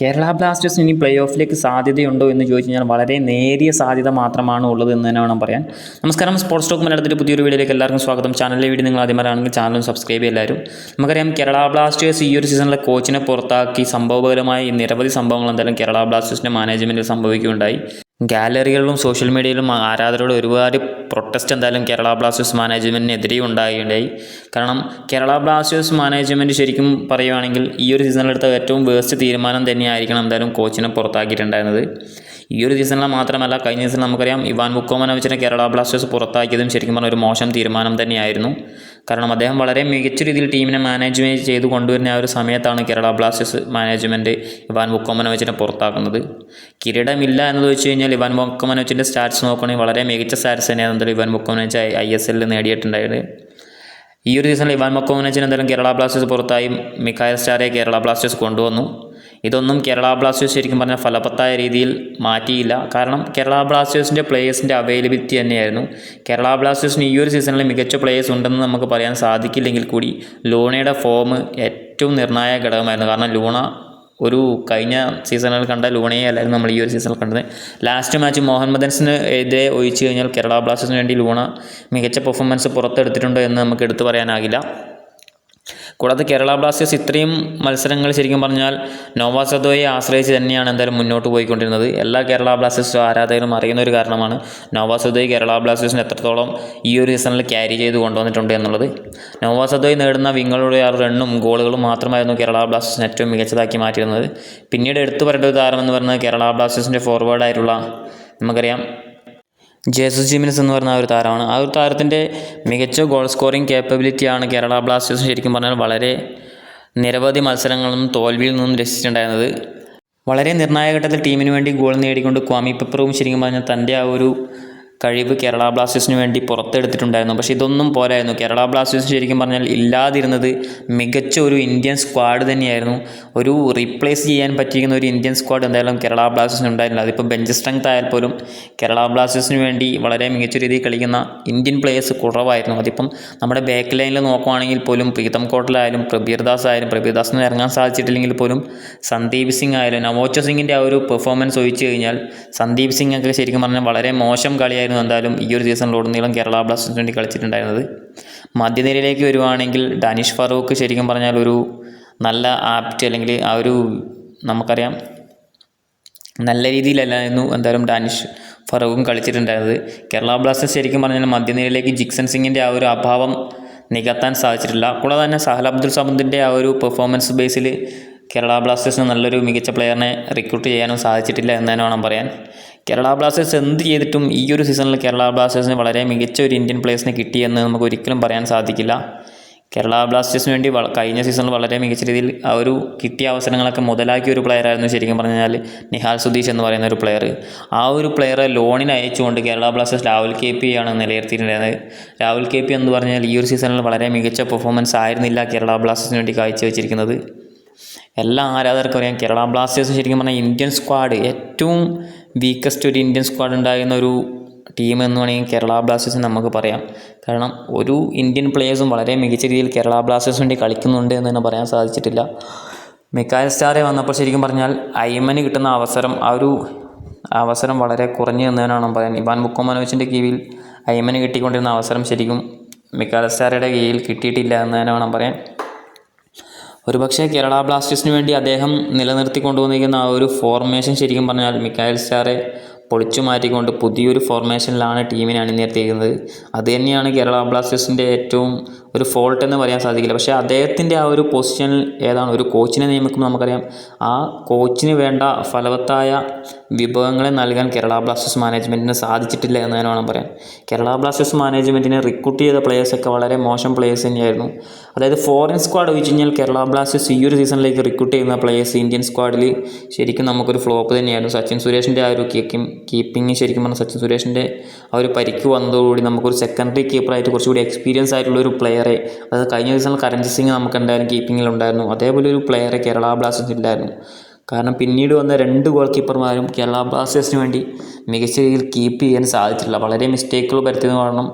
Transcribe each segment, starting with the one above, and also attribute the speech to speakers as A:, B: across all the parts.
A: കേരള ബ്ലാസ്റ്റേഴ്സിന് ഇനി പ്ലേ ഓഫിലേക്ക് സാധ്യതയുണ്ടോ എന്ന് ചോദിച്ചു കഴിഞ്ഞാൽ വളരെ നേരിയ സാധ്യത മാത്രമാണ് ഉള്ളത് എന്ന് തന്നെ വേണം പറയാൻ. നമസ്കാരം സ്പോർട്സ് ടോക്ക് മലയാളത്തിന്റെ പുതിയൊരു വീഡിയോയിലേക്ക് എല്ലാവർക്കും സ്വാഗതം. ചാനലിലെ വീഡിയോ നിങ്ങൾ ആദ്യമാരാണെങ്കിൽ ചാനലും സബ്സ്ക്രൈബ് എല്ലാവരും. നമുക്കറിയാം കേരള ബ്ലാസ്റ്റേഴ്സ് ഈ ഒരു സീസണിലെ കോച്ചിനെ പുറത്താക്കി സംഭവപരമായി നിരവധി സംഭവങ്ങൾ എന്തായാലും കേരള ബ്ലാസ്റ്റേഴ്സിന്റെ മാനേജ്മെന്റിൽ സംഭവിക്കുകയുണ്ടായി. ഗാലറികളിലും സോഷ്യൽ മീഡിയയിലും ആരാധകരോട് ഒരുപാട് പ്രൊട്ടസ്റ്റ് എന്തായാലും കേരള ബ്ലാസ്റ്റേഴ്സ് മാനേജ്മെന്റിനെതിരെ ഉണ്ടായി കാരണം കേരള ബ്ലാസ്റ്റേഴ്സ് മാനേജ്മെന്റ് ശരിക്കും പറയുവാണെങ്കിൽ ഈ ഒരു സീസണിലെടുത്ത ഏറ്റവും വേസ്റ്റ് തീരുമാനം തന്നെയായിരിക്കണം എന്തായാലും കോച്ചിനെ പുറത്താക്കിയിട്ടുണ്ടായിരുന്നത്. ഈ ഒരു സീസണിൽ മാത്രമല്ല കഴിഞ്ഞ സീസണിൽ നമുക്കറിയാം ഇവാൻ മുക്കോമനോവിച്ചിനെ കേരള ബ്ലാസ്റ്റേഴ്സ് പുറത്താക്കിയതും ശരിക്കും പറഞ്ഞാൽ ഒരു മോശം തീരുമാനം തന്നെയായിരുന്നു. കാരണം അദ്ദേഹം വളരെ മികച്ച രീതിയിൽ ടീമിനെ മാനേജ്മെന്റ് ചെയ്ത് കൊണ്ടുവരുന്ന ആ ഒരു സമയത്താണ് കേരള ബ്ലാസ്റ്റേഴ്സ് മാനേജ്മെന്റ് ഇവാൻ മുക്കോമനോവിച്ചിനെ പുറത്താക്കുന്നത്. കിരീടമില്ല എന്ന് വെച്ച് കഴിഞ്ഞാൽ ഇവാൻ മുക്കോമനോവിച്ചിന്റെ സ്റ്റാറ്റ്സ് നോക്കുകയാണെങ്കിൽ വളരെ മികച്ച സ്റ്റാറ്റ്സ് തന്നെയാണ് എന്തായാലും ഇവാൻ മുക്കോമനോവിച്ച് ഐ എസ് എല്ലിൽ നേടിയിട്ടുണ്ടായത്. ഈ ഒരു സീസണിൽ ഇവാൻ മക്കോമനച്ചിന് എന്തായാലും കേരള ബ്ലാസ്റ്റേഴ്സ് പുറത്തായും മിക്കായ സ്റ്റാറെ കേരള ബ്ലാസ്റ്റേഴ്സ് കൊണ്ടുവന്നു. ഇതൊന്നും കേരള ബ്ലാസ്റ്റേഴ്സ് ശരിക്കും പറഞ്ഞാൽ ഫലവത്തായ രീതിയിൽ മാറ്റിയില്ല. കാരണം കേരള ബ്ലാസ്റ്റേഴ്സിന്റെ പ്ലേയേഴ്സിന്റെ അവൈലബിലിറ്റി തന്നെയായിരുന്നു. കേരള ബ്ലാസ്റ്റേഴ്സിന് ഈ ഒരു സീസണിൽ മികച്ച പ്ലേയേഴ്സ് ഉണ്ടെന്ന് നമുക്ക് പറയാൻ സാധിക്കില്ലെങ്കിൽ കൂടി ലൂണയുടെ ഫോം ഏറ്റവും നിർണായക ഘടകമായിരുന്നു. കാരണം ലൂണ ഒരു കഴിഞ്ഞ സീസണിൽ കണ്ട ലൂണയെ അല്ലായിരുന്നു നമ്മൾ ഈ ഒരു സീസണിൽ കണ്ടത്. ലാസ്റ്റ് മാച്ച് മോഹൻ മദൻസിന് എതിരെ ഒഴിച്ചു കഴിഞ്ഞാൽ കേരള ബ്ലാസ്റ്റേഴ്സിന് വേണ്ടി ലൂണ മികച്ച പെർഫോമൻസ് പുറത്തെടുത്തിട്ടുണ്ട് എന്ന് നമുക്ക് എടുത്തു പറയാനാകില്ല. കൂടാതെ കേരള ബ്ലാസ്റ്റേഴ്സ് ഇത്രയും മത്സരങ്ങൾ ശരിക്കും പറഞ്ഞാൽ നോവാ സദോയെ ആശ്രയിച്ച് തന്നെയാണ് എന്തായാലും മുന്നോട്ട് പോയിക്കൊണ്ടിരുന്നത്. എല്ലാ കേരള ബ്ലാസ്റ്റേഴ്സ് ആരാധകരും അറിയുന്ന ഒരു കാരണമാണ് നോവാ സദോയ് കേരള ബ്ലാസ്റ്റേഴ്സിന് എത്രത്തോളം ഈ ഒരു സീസണിൽ ക്യാരി ചെയ്ത് കൊണ്ടുവന്നിട്ടുണ്ട് എന്നുള്ളത്. നോവാ സദോയ് നേടുന്ന വിങ്ങളുടെ ആ റണ്ണും ഗോളുകളും മാത്രമായിരുന്നു കേരള ബ്ലാസ്റ്റേഴ്സിന് ഏറ്റവും മികച്ചതാക്കി മാറ്റിയിരുന്നത്. പിന്നീട് എടുത്തു പറയേണ്ട ഒരു താരമെന്ന് പറയുന്നത് കേരള ബ്ലാസ്റ്റേഴ്സിന്റെ ഫോർവേഡായിട്ടുള്ള നമുക്കറിയാം ജേസസ് ജിമിനസ് എന്ന് പറയുന്ന ആ ഒരു താരമാണ്. ആ ഒരു താരത്തിന്റെ മികച്ച ഗോൾ സ്കോറിംഗ് കേപ്പബിലിറ്റിയാണ് കേരള ബ്ലാസ്റ്റേഴ്സ് ശരിക്കും പറഞ്ഞാൽ വളരെ നിരവധി മത്സരങ്ങളും തോൽവിയിൽ നിന്നും രക്ഷിച്ചിട്ടുണ്ടായിരുന്നത്. വളരെ നിർണായക ഘട്ടത്തിൽ ടീമിന് വേണ്ടി ഗോൾ നേടിക്കൊണ്ട് ക്വാമി പെപ്പറും ശരിക്കും പറഞ്ഞാൽ തന്റെ ആ ഒരു കഴിവ് കേരള ബ്ലാസ്റ്റേഴ്സിന് വേണ്ടി പുറത്തെടുത്തിട്ടുണ്ടായിരുന്നു. പക്ഷേ ഇതൊന്നും പോരായിരുന്നു. കേരള ബ്ലാസ്റ്റേഴ്സ് ശരിക്കും പറഞ്ഞാൽ ഇല്ലാതിരുന്നത് മികച്ച ഒരു ഇന്ത്യൻ സ്ക്വാഡ് തന്നെയായിരുന്നു. ഒരു റീപ്ലേസ് ചെയ്യാൻ പറ്റിയിരിക്കുന്ന ഒരു ഇന്ത്യൻ സ്ക്വാഡ് എന്തായാലും കേരള ബ്ലാസ്റ്റേഴ്സിന് ഉണ്ടായിരുന്നില്ല. അതിപ്പോൾ ബെഞ്ച് സ്ട്രെങ്ത് ആയാൽ പോലും കേരള ബ്ലാസ്റ്റേഴ്സിന് വേണ്ടി വളരെ മികച്ച രീതിയിൽ കളിക്കുന്ന ഇന്ത്യൻ പ്ലേയേഴ്സ് കുറവായിരുന്നു. അതിപ്പം നമ്മുടെ ബാക്ക് ലൈനിൽ നോക്കുവാണെങ്കിൽ പോലും പ്രീതം കോട്ടലായാലും പ്രബീർ ദാസ് ആയാലും പ്രബീർ ദാസിന് ഇറങ്ങാൻ സാധിച്ചിട്ടില്ലെങ്കിൽ പോലും സന്ദീപ് സിംഗ് ആയാലും നവോച്ച സിംഗിന്റെ ആ ഒരു പെർഫോമൻസ് ഒഴിച്ചു കഴിഞ്ഞാൽ സന്ദീപ് സിംഗ് ഒക്കെ ശരിക്കും പറഞ്ഞാൽ വളരെ മോശം കളിയായിരുന്നു. എന്തായാലും ഈ ഒരു സീസണിലുടനീളം കേരള ബ്ലാസ്റ്റേഴ്സിന് വേണ്ടി കളിച്ചിട്ടുണ്ടായിരുന്നത്. മധ്യനിരയിലേക്ക് വരുവാണെങ്കിൽ ഡാനിഷ് ഫറൂഖ് ശരിക്കും പറഞ്ഞാൽ ഒരു നല്ല ആപ്റ്റ് അല്ലെങ്കിൽ ആ ഒരു നമുക്കറിയാം നല്ല രീതിയിലല്ലായിരുന്നു എന്തായാലും ഡാനിഷ് ഫറൂഖും കളിച്ചിട്ടുണ്ടായിരുന്നത്. കേരള ബ്ലാസ്റ്റേഴ്സ് ശരിക്കും പറഞ്ഞാൽ മധ്യനിരയിലേക്ക് ജിക്സൺ സിംഗിന്റെ ആ ഒരു അഭാവം നികത്താൻ സാധിച്ചിട്ടില്ല. കൂടാതെ തന്നെ സഹൽ അബ്ദുൾ സമദിന്റെ ആ ഒരു പെർഫോമൻസ് ബേസിൽ കേരള ബ്ലാസ്റ്റേഴ്സിന് നല്ലൊരു മികച്ച പ്ലെയറിനെ റിക്രൂട്ട് ചെയ്യാനും സാധിച്ചിട്ടില്ല എന്ന് തന്നെ വേണം പറയാൻ. കേരള ബ്ലാസ്റ്റേഴ്സ് എന്ത് ചെയ്തിട്ടും ഈ ഒരു സീസണിൽ കേരള ബ്ലാസ്റ്റേഴ്സിന് വളരെ മികച്ച ഒരു ഇന്ത്യൻ പ്ലേയേഴ്സിനെ കിട്ടിയെന്ന് നമുക്ക് ഒരിക്കലും പറയാൻ സാധിക്കില്ല. കേരള ബ്ലാസ്റ്റേഴ്സിന് വേണ്ടി കഴിഞ്ഞ സീസണിൽ വളരെ മികച്ച രീതിയിൽ ആ ഒരു കിട്ടിയ അവസരങ്ങളൊക്കെ മുതലാക്കിയ ഒരു പ്ലെയർ ആയിരുന്നു ശരിക്കും പറഞ്ഞു കഴിഞ്ഞാൽ നിഹാൽ സുധീഷ് എന്ന് പറയുന്ന ഒരു പ്ലെയർ ആ ഒരു പ്ലെയറെ ലോണിന് അയച്ചുകൊണ്ട് Kerala Blasters Rahul K P ആണ് നിലനിർത്തിയിട്ടുണ്ടായിരുന്നത്. രാഹുൽ കെ പി എന്ന് പറഞ്ഞാൽ ഈ ഒരു സീസണിൽ വളരെ മികച്ച പെർഫോമൻസ് ആയിരുന്നില്ല കേരള ബ്ലാസ്റ്റേഴ്സിന് വേണ്ടി കാഴ്ചവെച്ചിരിക്കുന്നത്. എല്ലാ ആരാധകർക്കും അറിയാം. കേരള ബ്ലാസ്റ്റേഴ്സ് ശരിക്കും പറഞ്ഞാൽ ഇന്ത്യൻ സ്ക്വാഡ് ഏറ്റവും വീക്കസ്റ്റ് ഒരു ഇന്ത്യൻ സ്ക്വാഡ് ഉണ്ടായിരുന്ന ഒരു ടീം എന്ന് വേണമെങ്കിൽ കേരള ബ്ലാസ്റ്റേഴ്സ് നമുക്ക് പറയാം. കാരണം ഒരു ഇന്ത്യൻ പ്ലേയേഴ്സും വളരെ മികച്ച രീതിയിൽ കേരള ബ്ലാസ്റ്റേഴ്സ് വേണ്ടി കളിക്കുന്നുണ്ട് എന്ന് തന്നെ പറയാൻ സാധിച്ചിട്ടില്ല. മിക്കായൽ സ്റ്റാറെ വന്നപ്പോൾ ശരിക്കും പറഞ്ഞാൽ ഐമന് കിട്ടുന്ന അവസരം ആ ഒരു അവസരം വളരെ കുറഞ്ഞു എന്ന് തന്നെ വേണം പറയാൻ. ഇവാൻ മുക്കോമനോവിച്ചിന്റെ കീഴിൽ ഐമന് കിട്ടിക്കൊണ്ടിരുന്ന അവസരം ശരിക്കും മിക്കായൽ സ്റ്റാറയുടെ കീഴിൽ കിട്ടിയിട്ടില്ല എന്ന് തന്നെ വേണം പറയാൻ. ഒരുപക്ഷെ കേരള ബ്ലാസ്റ്റേഴ്സിന് വേണ്ടി അദ്ദേഹം നിലനിർത്തി കൊണ്ടുവന്നിരിക്കുന്ന ആ ഒരു ഫോർമേഷൻ ശരിക്കും പറഞ്ഞാൽ മിക്കായൽ സ്റ്റാറെ പൊളിച്ചു മാറ്റിക്കൊണ്ട് പുതിയൊരു ഫോർമേഷനിലാണ് ടീമിനെ അണിനിരത്തിയിരിക്കുന്നത്. അത് തന്നെയാണ് കേരള ബ്ലാസ്റ്റേഴ്സിന്റെ ഏറ്റവും ഒരു ഫോൾട്ട് എന്ന് പറയാൻ സാധിക്കില്ല. പക്ഷേ അദ്ദേഹത്തിന്റെ ആ ഒരു പൊസിഷനിൽ ഏതാണ്? ഒരു കോച്ചിനെ നിയമിക്കുമ്പോൾ നമുക്കറിയാം. ആ കോച്ചിന് വേണ്ട ഫലവത്തായ വിഭവങ്ങളെ നൽകാൻ കേരള ബ്ലാസ്റ്റേഴ്സ് മാനേജ്മെന്റിന് സാധിച്ചിട്ടില്ല എന്ന് തന്നെ വേണം പറയാൻ. കേരള ബ്ലാസ്റ്റേഴ്സ് മാനേജ്മെന്റിനെ റിക്രൂട്ട് ചെയ്ത പ്ലേയേഴ്സൊക്കെ വളരെ മോശം പ്ലേയേഴ്സ് തന്നെയായിരുന്നു. അതായത് ഫോറിൻ സ്ക്വാഡ് വെച്ച് കഴിഞ്ഞാൽ കേരള ബ്ലാസ്റ്റേഴ്സ് ഈ ഒരു സീസണിലേക്ക് റിക്രൂട്ട് ചെയ്യുന്ന പ്ലേയേഴ്സ് ഇന്ത്യൻ സ്ക്വാഡിൽ ശരിക്കും നമുക്കൊരു ഫ്ലോപ്പ് തന്നെയായിരുന്നു. സച്ചിൻ സുരേഷിന്റെ ആ ഒരു കീപ്പിംഗ് കീപ്പിംഗ് ശരിക്കും പറഞ്ഞാൽ സച്ചിൻ സുരേഷിന്റെ ആ ഒരു പരിക്ക് വന്നതോടുകൂടി നമുക്കൊരു സെക്കൻഡറി കീപ്പറായിട്ട് കുറച്ചുകൂടി എക്സ്പീരിയൻസ് ആയിട്ടുള്ള ഒരു പ്ലെയറെ അത് കഴിഞ്ഞ ദിവസം കരഞ്ജി സിംഗ് നമുക്ക് എന്തായാലും കീപ്പിങ്ങിലുണ്ടായിരുന്നു അതേപോലെ ഒരു പ്ലെയറെ കേരള ബ്ലാസ്റ്റേഴ്സ് ഉണ്ടായിരുന്നു കാരണം പിന്നീട് വന്ന രണ്ട് ഗോൾ കീപ്പർമാരും കേരള ബ്ലാസ്റ്റേഴ്സിന് വേണ്ടി മികച്ച രീതിയിൽ കീപ്പ് ചെയ്യാൻ സാധിച്ചില്ല വളരെ മിസ്റ്റേക്കുകൾ വരുത്തിയത് കാരണം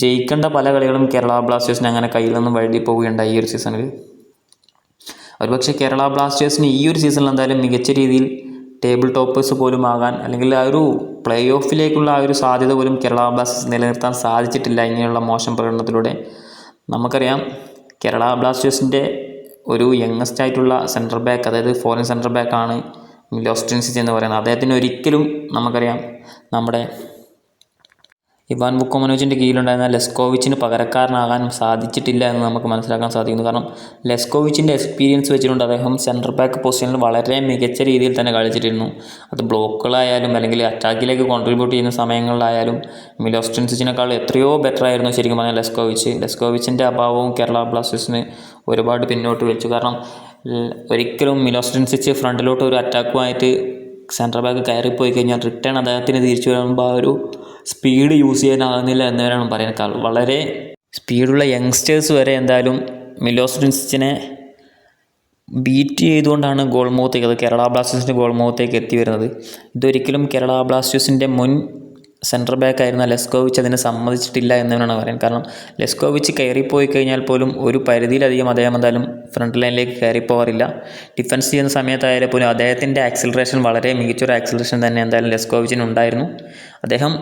A: ജയിക്കേണ്ട പല കളികളും കേരള ബ്ലാസ്റ്റേഴ്സിന് അങ്ങനെ കയ്യിൽ നിന്നും വഴുതി പോവുകയുണ്ടായി ഈ ഒരു സീസണിൽ ഒരുപക്ഷെ കേരള ബ്ലാസ്റ്റേഴ്സിന് ഈ ഒരു സീസണിൽ എന്തായാലും മികച്ച രീതിയിൽ ടേബിൾ ടോപ്പേഴ്സ് പോലും ആകാൻ അല്ലെങ്കിൽ ആ ഒരു പ്ലേ ഓഫിലേക്കുള്ള ആ ഒരു സാധ്യത പോലും കേരള ബ്ലാസ്റ്റേഴ്സ് നിലനിർത്താൻ സാധിച്ചിട്ടില്ല ഇങ്ങനെയുള്ള മോശം പ്രകടനത്തിലൂടെ. നമുക്കറിയാം കേരള ബ്ലാസ്റ്റേഴ്സിന്റെ ഒരു യങ്ങസ്റ്റ് ആയിട്ടുള്ള സെന്റർ ബാക്ക് അതായത് ഫോറിൻ സെന്റർ ബാക്കാണ് മിലോസ്റ്റിൻസിച്ച് എന്ന് പറയുന്നത്. അദ്ദേഹത്തിന് ഒരിക്കലും നമുക്കറിയാം നമ്മുടെ ഇവാൻ ബുക്കോമനോജിന്റെ കീഴിലുണ്ടായിരുന്ന ലെസ്കോവിച്ചിന് പകരക്കാരനാകാൻ സാധിച്ചിട്ടില്ല എന്ന് നമുക്ക് മനസ്സിലാക്കാൻ സാധിക്കുന്നു. കാരണം ലെസ്കോവിച്ചിന്റെ എക്സ്പീരിയൻസ് വെച്ചിട്ടുണ്ട് അദ്ദേഹം സെന്റർ ബാക്ക് പൊസിഷനിൽ വളരെ മികച്ച രീതിയിൽ തന്നെ കളിച്ചിട്ടിരുന്നു അത് ബ്ലോക്കുകളായാലും അല്ലെങ്കിൽ അറ്റാക്കിലേക്ക് കോൺട്രിബ്യൂട്ട് ചെയ്യുന്ന സമയങ്ങളിലായാലും മിലോസ്റ്റിൻസിനേക്കാൾ എത്രയോ ബെറ്റർ ആയിരുന്നു ശരിക്കും പറഞ്ഞാൽ ലെസ്കോവിച്ച്. ലെസ്കോവിച്ചിന്റെ അഭാവവും കേരള ബ്ലാസ്റ്റേഴ്സിന് ഒരുപാട് പിന്നോട്ട് വലിച്ചു കാരണം ഒരിക്കലും മിലോസ്റ്റിൻസിച്ച് ഫ്രണ്ടിലോട്ട് ഒരു അറ്റാക്കുമായിട്ട് സെന്റർ ബാക്ക് കയറിപ്പോയി കഴിഞ്ഞാൽ റിട്ടേൺ അദ്ദേഹത്തിന് തിരിച്ചു വരുമ്പോൾ ആ ഒരു സ്പീഡ് യൂസ് ചെയ്യാനാകുന്നില്ല എന്ന് വേണം പറയാൻ വളരെ സ്പീഡുള്ള യങ്സ്റ്റേഴ്സ് വരെ എന്തായാലും മിലോസ്റ്റിൻസിനെ ബീറ്റ് ചെയ്തുകൊണ്ടാണ് ഗോൾ മുഖത്തേക്ക് അത് കേരള ബ്ലാസ്റ്റേഴ്സിന്റെ ഗോൾ മുഖത്തേക്ക് എത്തി വരുന്നത്. ഇതൊരിക്കലും കേരള ബ്ലാസ്റ്റേഴ്സിന്റെ മുൻ സെന്റർ ബാക്ക് ആയിരുന്ന ലെസ്കോവിച്ച് അതിനെ സമ്മതിച്ചിട്ടില്ല എന്ന് വേണം പറയാൻ കാരണം ലെസ്കോവിച്ച് കയറിപ്പോയി കഴിഞ്ഞാൽ പോലും ഒരു പരിധിയിലധികം അദ്ദേഹം എന്തായാലും ഫ്രണ്ട് ലൈനിലേക്ക് കയറിപ്പോകാറില്ല ഡിഫൻസ് ചെയ്യുന്ന സമയത്തായാലും പോലും അദ്ദേഹത്തിന്റെ ആക്സിലറേഷൻ വളരെ മികച്ചൊരു ആക്സിലറേഷൻ തന്നെ എന്തായാലും ലെസ്കോവിച്ചിന് ഉണ്ടായിരുന്നു. അദ്ദേഹം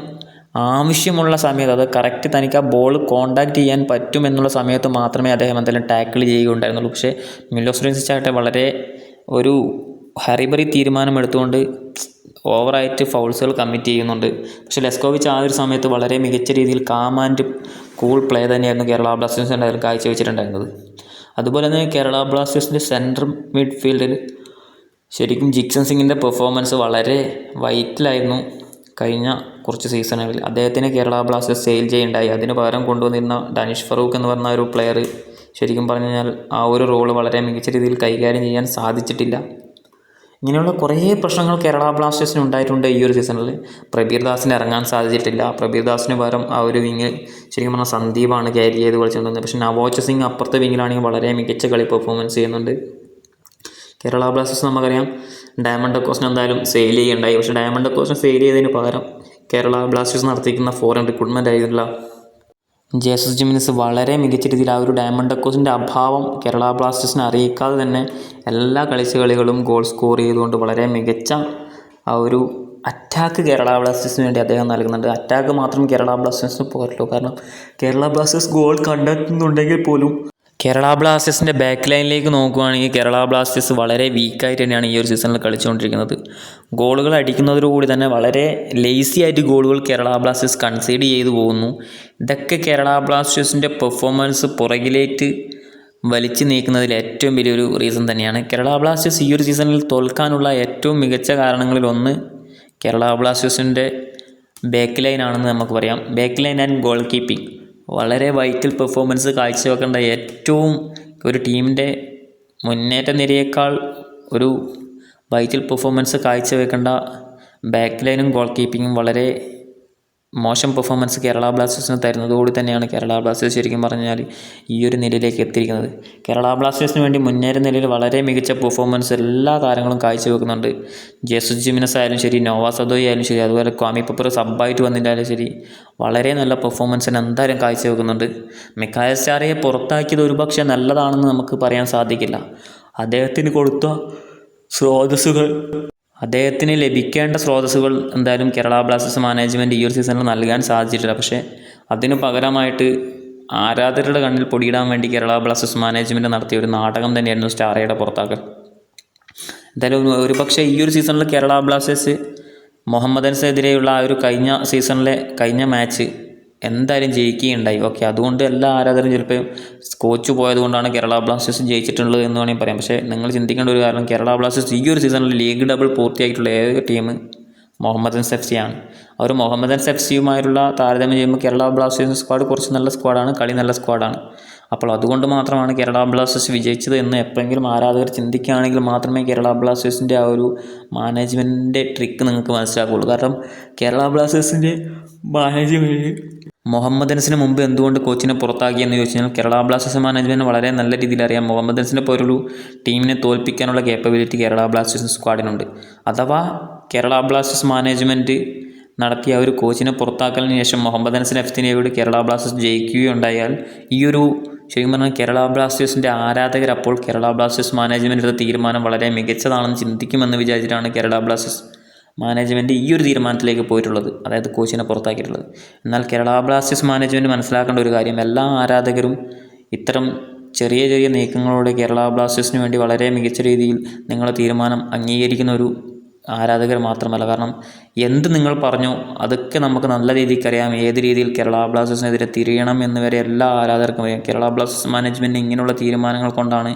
A: ആവശ്യമുള്ള സമയത്ത് അത് കറക്റ്റ് തനിക്ക് ആ ബോൾ കോണ്ടാക്ട് ചെയ്യാൻ പറ്റുമെന്നുള്ള സമയത്ത് മാത്രമേ അദ്ദേഹം എന്തായാലും ടാക്കിൾ ചെയ്യുകയുണ്ടായിരുന്നുള്ളൂ. പക്ഷേ മിലോസ്റ്റിൻസിച്ച് ആകട്ടെ വളരെ ഒരു ഹറിബറി തീരുമാനമെടുത്തുകൊണ്ട് ഓവറായിട്ട് ഫൗൾസുകൾ കമ്മിറ്റ് ചെയ്യുന്നുണ്ട്. പക്ഷേ ലെസ്കോവിച്ച് ആ ഒരു സമയത്ത് വളരെ മികച്ച രീതിയിൽ കാം ആൻഡ് കൂൾ പ്ലേ തന്നെയായിരുന്നു കേരള ബ്ലാസ്റ്റേഴ്സിന്റെ കാഴ്ചവെച്ചിട്ടുണ്ടായിരുന്നത്. അതുപോലെ തന്നെ കേരള ബ്ലാസ്റ്റേഴ്സിന്റെ സെൻട്രൽ മിഡ്ഫീൽഡിൽ ശരിക്കും ജിക്സൺ സിംഗിന്റെ പെർഫോമൻസ് വളരെ വൈറ്റിലായിരുന്നു കഴിഞ്ഞ കുറച്ച് സീസണുകളിൽ അദ്ദേഹത്തിന് കേരള ബ്ലാസ്റ്റേഴ്സ് സെയിൽ ചെയ്യുണ്ടായി. അതിന് പകരം കൊണ്ടുവന്നിരുന്ന ഡാനിഷ് ഫറൂഖ് എന്ന് പറഞ്ഞ ഒരു പ്ലെയർ ശരിക്കും പറഞ്ഞു കഴിഞ്ഞാൽ ആ ഒരു റോൾ വളരെ മികച്ച രീതിയിൽ കൈകാര്യം ചെയ്യാൻ സാധിച്ചിട്ടില്ല. ഇങ്ങനെയുള്ള കുറേ പ്രശ്നങ്ങൾ കേരള ബ്ലാസ്റ്റേഴ്സിന് ഉണ്ടായിട്ടുണ്ട് ഈ ഒരു സീസണിൽ. പ്രബീർ ദാസിന് ഇറങ്ങാൻ സാധിച്ചിട്ടില്ല. പ്രബീർ ദാസിന് പകരം ആ ഒരു വിങ് ശരിക്കും പറഞ്ഞാൽ സന്ദീപാണ് ക്യാരി ചെയ്ത് കളിച്ചിട്ടുണ്ട് പക്ഷേ നവോച്ച സിംഗ് അപ്പുറത്തെ വിങ്ങിലാണെങ്കിൽ വളരെ മികച്ച കളി പെർഫോമൻസ് ചെയ്യുന്നുണ്ട്. കേരള ബ്ലാസ്റ്റേഴ്സ് നമുക്കറിയാം ഡയമണ്ട് കോസ്റ്റിന് എന്തായാലും സെയിൽ ചെയ്യുണ്ടായി. പക്ഷേ ഡയമണ്ട് കോസ്റ്റിന് സെയിൽ ചെയ്തതിന് പകരം കേരള ബ്ലാസ്റ്റേഴ്സ് നടത്തിക്കുന്ന ഫോറിൻ റിക്രൂട്ട്മെന്റ് ആയിട്ടുള്ള ജേസസ് ജിമിനിസ് വളരെ മികച്ച രീതിയിൽ ആ ഒരു ഡയമണ്ട് ഡക്കോസിന്റെ അഭാവം കേരള ബ്ലാസ്റ്റേഴ്സിനെ അറിയിക്കാതെ തന്നെ എല്ലാ കളിച്ച കളികളും ഗോൾ സ്കോർ ചെയ്തുകൊണ്ട് വളരെ മികച്ച ആ ഒരു അറ്റാക്ക് കേരള ബ്ലാസ്റ്റേഴ്സിന് വേണ്ടി അദ്ദേഹം നൽകുന്നുണ്ട്. അറ്റാക്ക് മാത്രം കേരള ബ്ലാസ്റ്റേഴ്സിന് പോരല്ലോ. കാരണം കേരള ബ്ലാസ്റ്റേഴ്സ് ഗോൾ കണ്ടെത്തുന്നുണ്ടെങ്കിൽ പോലും കേരള ബ്ലാസ്റ്റേഴ്സിന്റെ ബാക്ക് ലൈനിലേക്ക് നോക്കുകയാണെങ്കിൽ കേരള ബ്ലാസ്റ്റേഴ്സ് വളരെ വീക്കായിട്ട് തന്നെയാണ് ഈ ഒരു സീസണിൽ കളിച്ചുകൊണ്ടിരിക്കുന്നത്. ഗോളുകൾ അടിക്കുന്നതോടുകൂടി തന്നെ വളരെ ലേസി ആയിട്ട് ഗോളുകൾ കേരള ബ്ലാസ്റ്റേഴ്സ് കൺസീഡ് ചെയ്തു പോകുന്നു. ഇതൊക്കെ കേരള ബ്ലാസ്റ്റേഴ്സിന്റെ പെർഫോമൻസ് പുറകിലേക്ക് വലിച്ചു നീക്കുന്നതിൽ ഏറ്റവും വലിയൊരു റീസൺ തന്നെയാണ്. കേരള ബ്ലാസ്റ്റേഴ്സ് ഈ ഒരു സീസണിൽ തോൽക്കാനുള്ള ഏറ്റവും മികച്ച കാരണങ്ങളിൽ ഒന്ന് കേരള ബ്ലാസ്റ്റേഴ്സിന്റെ ബാക്ക് ലൈൻ ആണെന്ന് നമുക്ക് പറയാം. Back line and goalkeeping വളരെ വൈറ്റൽ പെർഫോമൻസ് കാഴ്ചവെക്കേണ്ട ഏറ്റവും ഒരു ടീമിന്റെ മുന്നേറ്റ നിരയേക്കാൾ ഒരു വൈറ്റൽ പെർഫോമൻസ് കാഴ്ചവെക്കേണ്ട ബാക്ക് ലൈനും ഗോൾ കീപ്പിങ്ങും വളരെ മോശം പെർഫോമൻസ് കേരള ബ്ലാസ്റ്റേഴ്സിന് തരുന്നതോടെ തന്നെയാണ് കേരള ബ്ലാസ്റ്റേഴ്സ് ശരിക്കും പറഞ്ഞാൽ ഈ ഒരു നിലയിലേക്ക് എത്തിയിരിക്കുന്നത്. കേരള ബ്ലാസ്റ്റേഴ്സിന് വേണ്ടി മുന്നേറ്റ നിലയിൽ വളരെ മികച്ച പെർഫോമൻസ് എല്ലാ താരങ്ങളും കാഴ്ചവെക്കുന്നുണ്ട്. ജേസസ് ജിമിനസ് ആയാലും ശരി നോവ സദോയി ആയാലും ശരി അതുപോലെ ക്വാമി പപ്പർ സബ്ബായിട്ട് വന്നിട്ടായാലും ശരി വളരെ നല്ല പെർഫോമൻസിന് എന്തായാലും കാഴ്ചവെക്കുന്നുണ്ട്. മിക്കായ സ്റ്റാറയെ പുറത്താക്കിയത് ഒരുപക്ഷെ നല്ലതാണെന്ന് നമുക്ക് പറയാൻ സാധിക്കില്ല. അദ്ദേഹത്തിന് കൊടുത്ത സ്രോതസ്സുകൾ അദ്ദേഹത്തിന് ലഭിക്കേണ്ട സ്രോതസ്സുകൾ എന്തായാലും കേരള ബ്ലാസ്റ്റേഴ്സ് മാനേജ്മെന്റ് ഈ ഒരു സീസണിൽ നൽകാൻ സാധിച്ചിട്ടില്ല. പക്ഷേ അതിനു പകരമായിട്ട് ആരാധകരുടെ കണ്ണിൽ പൊടിയിടാൻ വേണ്ടി കേരള ബ്ലാസ്റ്റേഴ്സ് മാനേജ്മെന്റ് നടത്തിയ ഒരു നാടകം തന്നെയായിരുന്നു സ്റ്റാറയുടെ പുറത്താക്കൽ. എന്തായാലും ഒരു പക്ഷേ ഈ ഒരു സീസണിൽ കേരള ബ്ലാസ്റ്റേഴ്സ് മുഹമ്മദൻസിനെതിരെയുള്ള ആ ഒരു കഴിഞ്ഞ സീസണിലെ കഴിഞ്ഞ മാച്ച് എന്തായാലും ജയിക്കുകയുണ്ടായി. ഓക്കെ അതുകൊണ്ട് എല്ലാ ആരാധകരും ചിലപ്പോൾ കോച്ച് പോയതുകൊണ്ടാണ് കേരള ബ്ലാസ്റ്റേഴ്സ് ജയിച്ചിട്ടുള്ളത് എന്ന് വേണമെങ്കിൽ പറയാം. പക്ഷേ നിങ്ങൾ ചിന്തിക്കേണ്ട ഒരു കാരണം കേരള ബ്ലാസ്റ്റേഴ്സ് ഈ ഒരു സീസണിൽ ലീഗ് ഡബിൾ പൂർത്തിയായിട്ടുള്ള ഏക ടീം മുഹമ്മദൻസ് എഫ് സിയാണ് അവർ മുഹമ്മദൻസ് എഫ് സിയുമായുള്ള താരതമ്യം ചെയ്യുമ്പോൾ കേരള ബ്ലാസ്റ്റേഴ്സ് സ്ക്വാഡ് കുറച്ച് നല്ല സ്ക്വാഡാണ് കളി നല്ല സ്ക്വാഡാണ് അപ്പോൾ അതുകൊണ്ട് മാത്രമാണ് കേരള ബ്ലാസ്റ്റേഴ്സ് വിജയിച്ചത് എന്ന് എപ്പോഴെങ്കിലും ആരാധകർ ചിന്തിക്കുകയാണെങ്കിൽ മാത്രമേ കേരള ബ്ലാസ്റ്റേഴ്സിന്റെ ആ ഒരു മാനേജ്മെന്റിന്റെ ട്രിക്ക് നിങ്ങൾക്ക് മനസ്സിലാക്കുകയുള്ളൂ. കാരണം കേരള ബ്ലാസ്റ്റേഴ്സിന്റെ മാനേജ്മെന്റ് മുഹമ്മദൻസിന് മുമ്പ് എന്തുകൊണ്ട് കോച്ചിനെ പുറത്താക്കി എന്ന് ചോദിച്ചു കഴിഞ്ഞാൽ കേരള ബ്ലാസ്റ്റേഴ്സ് മാനേജ്മെന്റ് വളരെ നല്ല രീതിയിൽ അറിയാം. മുഹമ്മദ് മുഹമ്മദൻസിനെ പോലൊരു ടീമിനെ തോൽപ്പിക്കാനുള്ള കേപ്പബിലിറ്റി കേരള ബ്ലാസ്റ്റേഴ്സ് സ്ക്വാഡിനുണ്ട് അഥവാ കേരള ബ്ലാസ്റ്റേഴ്സ് മാനേജ്മെന്റ് നടത്തിയ ഒരു കോച്ചിനെ പുറത്താക്കലിന് ശേഷം മുഹമ്മദ് അനസിന് എഫ് സിനെയോട് കേരള ബ്ലാസ്റ്റേഴ്സ് ജയിക്കുകയുണ്ടായാൽ ഈ ഒരു ശരിക്കും പറഞ്ഞാൽ കേരള ബ്ലാസ്റ്റേഴ്സിന്റെ ആരാധകർ അപ്പോൾ കേരള ബ്ലാസ്റ്റേഴ്സ് മാനേജ്മെന്റ് എടുത്ത തീരുമാനം വളരെ മികച്ചതാണെന്ന് ചിന്തിക്കുമെന്ന് വിചാരിച്ചിട്ടാണ് കേരള ബ്ലാസ്റ്റേഴ്സ് മാനേജ്മെന്റ് ഈ ഒരു തീരുമാനത്തിലേക്ക് പോയിട്ടുള്ളത് അതായത് കോച്ചിനെ പുറത്താക്കിയിട്ടുള്ളത്. എന്നാൽ കേരള ബ്ലാസ്റ്റേഴ്സ് മാനേജ്മെന്റ് മനസ്സിലാക്കേണ്ട ഒരു കാര്യം എല്ലാ ആരാധകരും ഇത്തരം ചെറിയ ചെറിയ നീക്കങ്ങളോടെ കേരള ബ്ലാസ്റ്റേഴ്സിന് വേണ്ടി വളരെ മികച്ച രീതിയിൽ നിങ്ങളെ തീരുമാനം അംഗീകരിക്കുന്ന ഒരു ആരാധകർ മാത്രമല്ല. കാരണം എന്ത് നിങ്ങൾ പറഞ്ഞോ അതൊക്കെ നമുക്ക് നല്ല രീതിക്ക് അറിയാം. ഏത് രീതിയിൽ കേരള ബ്ലാസ്റ്റേഴ്സിനെതിരെ തിരിയണം എന്ന് വരെ എല്ലാ ആരാധകർക്കും അറിയാം. കേരള ബ്ലാസ്റ്റേഴ്സ് മാനേജ്മെന്റ് ഇങ്ങനെയുള്ള തീരുമാനങ്ങൾ കൊണ്ടാണ്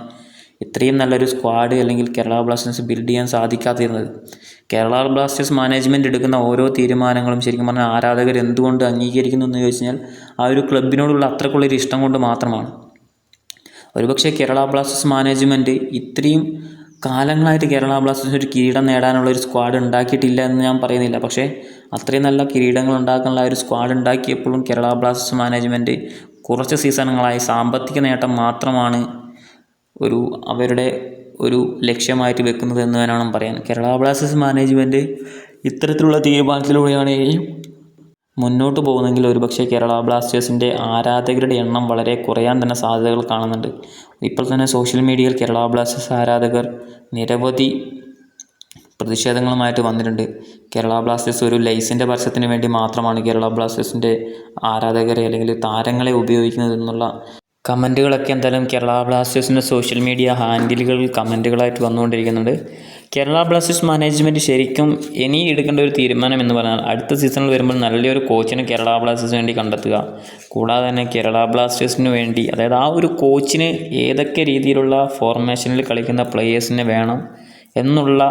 A: ഇത്രയും നല്ലൊരു സ്ക്വാഡ് അല്ലെങ്കിൽ കേരള ബ്ലാസ്റ്റേഴ്സ് ബിൽഡ് ചെയ്യാൻ സാധിക്കാതിരുന്നത്. കേരള ബ്ലാസ്റ്റേഴ്സ് മാനേജ്മെന്റ് എടുക്കുന്ന ഓരോ തീരുമാനങ്ങളും ശരിക്കും പറഞ്ഞാൽ ആരാധകർ എന്തുകൊണ്ട് അംഗീകരിക്കുന്നു എന്ന് ചോദിച്ചു കഴിഞ്ഞാൽ ആ ഒരു ക്ലബിനോടുള്ള അത്രക്കുള്ളൊരു ഇഷ്ടം കൊണ്ട് മാത്രമാണ്. ഒരുപക്ഷെ കേരള ബ്ലാസ്റ്റേഴ്സ് മാനേജ്മെന്റ് ഇത്രയും കാലങ്ങളായിട്ട് കേരള ബ്ലാസ്റ്റേഴ്സ് ഒരു കിരീടം നേടാനുള്ള ഒരു സ്ക്വാഡ് ഉണ്ടാക്കിയിട്ടില്ല എന്ന് ഞാൻ പറയുന്നില്ല. പക്ഷേ അത്രയും നല്ല കിരീടങ്ങൾ ഉണ്ടാക്കാനുള്ള ഒരു സ്ക്വാഡ് ഉണ്ടാക്കിയപ്പോഴും കേരള ബ്ലാസ്റ്റേഴ്സ് മാനേജ്മെന്റ് കുറച്ച് സീസണുകളായി സാമ്പത്തിക നേട്ടം മാത്രമാണ് ഒരു അവരുടെ ഒരു ലക്ഷ്യമായിട്ട് വെക്കുന്നത് എന്ന് വേണം പറയാൻ. കേരള ബ്ലാസ്റ്റേഴ്സ് മാനേജ്മെന്റ് ഇത്തരത്തിലുള്ള തീരുമാനത്തിലൂടെയാണ് മുന്നോട്ട് പോകുന്നെങ്കിൽ ഒരുപക്ഷെ കേരള ബ്ലാസ്റ്റേഴ്സിന്റെ ആരാധകരുടെ എണ്ണം വളരെ കുറയാൻ തന്നെ സാധ്യതകൾ കാണുന്നുണ്ട്. ഇപ്പോൾ തന്നെ സോഷ്യൽ മീഡിയയിൽ കേരള ബ്ലാസ്റ്റേഴ്സ് ആരാധകർ നിരവധി പ്രതിഷേധങ്ങളുമായിട്ട് വന്നിട്ടുണ്ട്. കേരള ബ്ലാസ്റ്റേഴ്സ് ഒരു ലൈസിന്റെ പരസ്യത്തിന് വേണ്ടി മാത്രമാണ് കേരള ബ്ലാസ്റ്റേഴ്സിന്റെ ആരാധകരെ അല്ലെങ്കിൽ താരങ്ങളെ ഉപയോഗിക്കുന്നത് എന്നുള്ള കമന്റുകളൊക്കെ എന്തായാലും കേരള ബ്ലാസ്റ്റേഴ്സിന്റെ സോഷ്യൽ മീഡിയ ഹാൻഡിലുകളിൽ കമന്റുകളായിട്ട് വന്നുകൊണ്ടിരിക്കുന്നുണ്ട്. കേരള ബ്ലാസ്റ്റേഴ്സ് മാനേജ്മെന്റ് ശരിക്കും ഇനി എടുക്കേണ്ട ഒരു തീരുമാനം എന്ന് പറഞ്ഞാൽ അടുത്ത സീസണിൽ വരുമ്പോൾ നല്ലൊരു കോച്ചിനെ കേരള ബ്ലാസ്റ്റേഴ്സിന് വേണ്ടി കണ്ടെത്തുക. കൂടാതെ തന്നെ കേരള ബ്ലാസ്റ്റേഴ്സിന് വേണ്ടി അതായത് ആ ഒരു കോച്ചിന് ഏതൊക്കെ രീതിയിലുള്ള ഫോർമേഷനിൽ കളിക്കുന്ന പ്ലേയേഴ്സിനെ വേണം എന്നുള്ള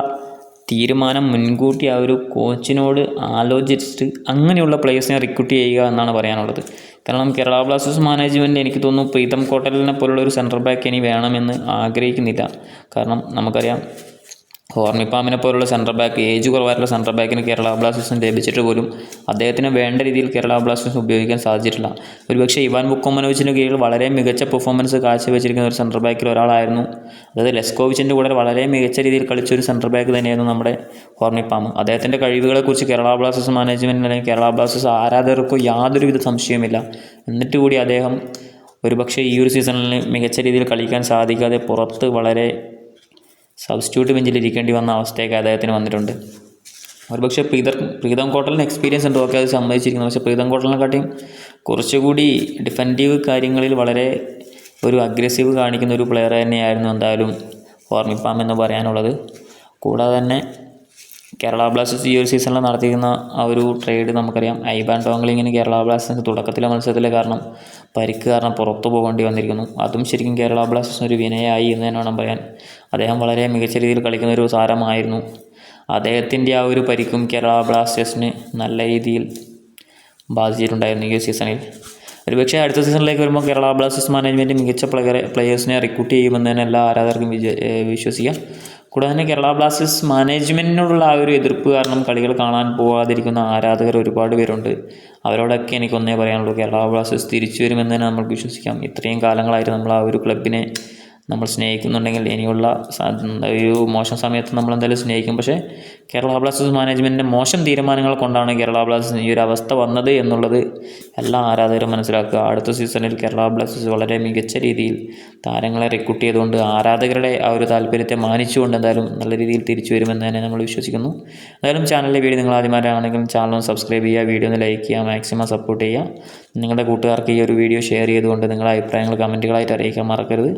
A: തീരുമാനം മുൻകൂട്ടി ആ ഒരു കോച്ചിനോട് ആലോചിച്ചിട്ട് അങ്ങനെയുള്ള പ്ലേയേഴ്സിനെ റിക്രൂട്ട് ചെയ്യുക എന്നാണ് പറയാനുള്ളത്. കാരണം കേരള ബ്ലാസ്റ്റേഴ്സ് മാനേജ്മെന്റ് എനിക്ക് തോന്നുന്നു പ്രീതം കോട്ടലിനെ പോലുള്ള ഒരു സെന്റർ ബാക്ക് ഇനി വേണമെന്ന് ആഗ്രഹിക്കുന്നില്ല. കാരണം നമുക്കറിയാം ഹോർമിപ്പാമിനെ പോലുള്ള സെൻട്രൽ ബാക്ക് ഏജ് കുറവായിട്ടുള്ള സെൻട്രൽ ബാക്കിന് കേരള ബ്ലാസ്റ്റേഴ്സിന് ലഭിച്ചിട്ട് പോലും അദ്ദേഹത്തിന് വേണ്ട രീതിയിൽ കേരള ബ്ലാസ്റ്റേഴ്സ് ഉപയോഗിക്കാൻ സാധിച്ചിട്ടില്ല. ഒരുപക്ഷെ ഇവാൻ ബുക്കോമനോവിച്ചിന് കീഴിൽ വളരെ മികച്ച പെർഫോമൻസ് കാഴ്ചവെച്ചിരിക്കുന്ന ഒരു സെൻട്രൽ ബാക്കിൽ ഒരാളായിരുന്നു. അതായത് ലെസ്കോവിച്ചിന്റെ കൂടെ വളരെ മികച്ച രീതിയിൽ കളിച്ച ഒരു സെൻട്രൽ ബാക്ക് തന്നെയായിരുന്നു നമ്മുടെ ഹോർമിപ്പാം അദ്ദേഹത്തിന്റെ കഴിവുകളെക്കുറിച്ച് കേരള ബ്ലാസ്റ്റേഴ്സ് മാനേജ്മെന്റിന് അല്ലെങ്കിൽ കേരള ബ്ലാസ്റ്റേഴ്സ് ആരാധകർക്കോ യാതൊരുവിധ സംശയമില്ല എന്നിട്ട് കൂടി അദ്ദേഹം ഒരുപക്ഷെ ഈ ഒരു സീസണിൽ മികച്ച രീതിയിൽ കളിക്കാൻ സാധിക്കാതെ പുറത്ത് വളരെ സബ്സ്റ്റിറ്റ്യൂട്ട് ബെഞ്ചിൽ ഇരിക്കേണ്ടി വന്ന അവസ്ഥയൊക്കെ അദ്ദേഹത്തിന് വന്നിട്ടുണ്ട്. ഒരുപക്ഷെ പ്രീതം പ്രീതം കോട്ടലിന് എക്സ്പീരിയൻസ് ഉണ്ട്? ഒക്കെ അത് സമ്മതിച്ചിരിക്കുന്നു പക്ഷേ പ്രീതം കോട്ടലിനെക്കാട്ടിയും കുറച്ചുകൂടി ഡിഫന്റീവ് കാര്യങ്ങളിൽ വളരെ ഒരു അഗ്രസീവ് കാണിക്കുന്ന ഒരു പ്ലെയർ തന്നെയായിരുന്നു എന്തായാലും ഓർമ്മിപ്പാം എന്ന് പറയാനുള്ളത്. കൂടാതെ തന്നെ കേരള ബ്ലാസ്റ്റേഴ്സ് ഈ ഒരു സീസണിൽ നടത്തിയിരുന്ന ആ ഒരു ട്രേഡ് നമുക്കറിയാം. ഐബാൻ ടോങ്ലിങ്ങിന് കേരള ബ്ലാസ്റ്റേഴ്സ് തുടക്കത്തിലെ മത്സരത്തിലെ കാരണം പരിക്ക് കാരണം പുറത്തു പോകേണ്ടി വന്നിരിക്കുന്നു. അതും ശരിക്കും കേരള ബ്ലാസ്റ്റേഴ്സിന് ഒരു വിനയായി എന്ന് തന്നെ വേണം പറയാൻ. അദ്ദേഹം വളരെ മികച്ച രീതിയിൽ കളിക്കുന്ന ഒരു താരമായിരുന്നു. അദ്ദേഹത്തിന്റെ ആ ഒരു പരിക്കും കേരള ബ്ലാസ്റ്റേഴ്സിന് നല്ല രീതിയിൽ ബാധിച്ചിട്ടുണ്ടായിരുന്നു ഈ സീസണിൽ. ഒരുപക്ഷെ അടുത്ത സീസണിലേക്ക് വരുമ്പോൾ കേരള ബ്ലാസ്റ്റേഴ്സ് മാനേജ്മെന്റ് മികച്ച പ്ലെയറെ പ്ലെയേഴ്സിനെ റിക്രൂട്ട് ചെയ്യുമെന്ന് തന്നെ എല്ലാ ആരാധകർക്കും വിജ വിശ്വസിക്കാം. കൂടാതെ തന്നെ കേരള ബ്ലാസ്റ്റേഴ്സ് മാനേജ്മെന്റിനോടുള്ള ആ ഒരു എതിർപ്പ് കാരണം കളികൾ കാണാൻ പോകാതിരിക്കുന്ന ആരാധകർ ഒരുപാട് പേരുണ്ട്. അവരോടൊക്കെ എനിക്കൊന്നേ പറയാനുള്ളൂ കേരള ബ്ലാസ്റ്റേഴ്സ് തിരിച്ചു വരുമെന്ന് തന്നെ നമുക്ക് വിശ്വസിക്കാം. ഇത്രയും കാലങ്ങളായിട്ട് നമ്മൾ ആ ഒരു ക്ലബിനെ നമ്മൾ സ്നേഹിക്കുന്നുണ്ടെങ്കിൽ ഇനിയുള്ള ഒരു മോശം സമയത്ത് നമ്മൾ എന്തായാലും സ്നേഹിക്കും. പക്ഷേ കേരള ബ്ലാസ്റ്റേഴ്സ് മാനേജ്മെന്റിന്റെ മോശം തീരുമാനങ്ങൾ കൊണ്ടാണ് കേരള ബ്ലാസ്റ്റേഴ്സിന് ഈ ഒരു അവസ്ഥ വന്നത് എന്നുള്ളത് എല്ലാ ആരാധകരും മനസ്സിലാക്കുക. അടുത്ത സീസണിൽ കേരള ബ്ലാസ്റ്റേഴ്സ് വളരെ മികച്ച രീതിയിൽ താരങ്ങളെ റിക്രൂട്ട് ചെയ്തുകൊണ്ട് ആരാധകരുടെ ആ ഒരു താല്പര്യത്തെ മാനിച്ചുകൊണ്ട് എന്തായാലും നല്ല രീതിയിൽ തിരിച്ചു വരുമെന്ന് തന്നെ നമ്മൾ വിശ്വസിക്കുന്നു. എന്തായാലും ചാനലിലെ വീഡിയോ നിങ്ങൾ ആദ്യമാരാണെങ്കിലും ചാനൽ സബ്സ്ക്രൈബ് ചെയ്യുക വീഡിയോ ഒന്ന് ലൈക്ക് ചെയ്യുക മാക്സിമം സപ്പോർട്ട് ചെയ്യുക. നിങ്ങളുടെ കൂട്ടുകാർക്ക് ഈ ഒരു വീഡിയോ ഷെയർ ചെയ്തുകൊണ്ട് നിങ്ങളുടെ അഭിപ്രായങ്ങൾ കമന്റുകളായിട്ട് അറിയിക്കാൻ മറക്കരുത്.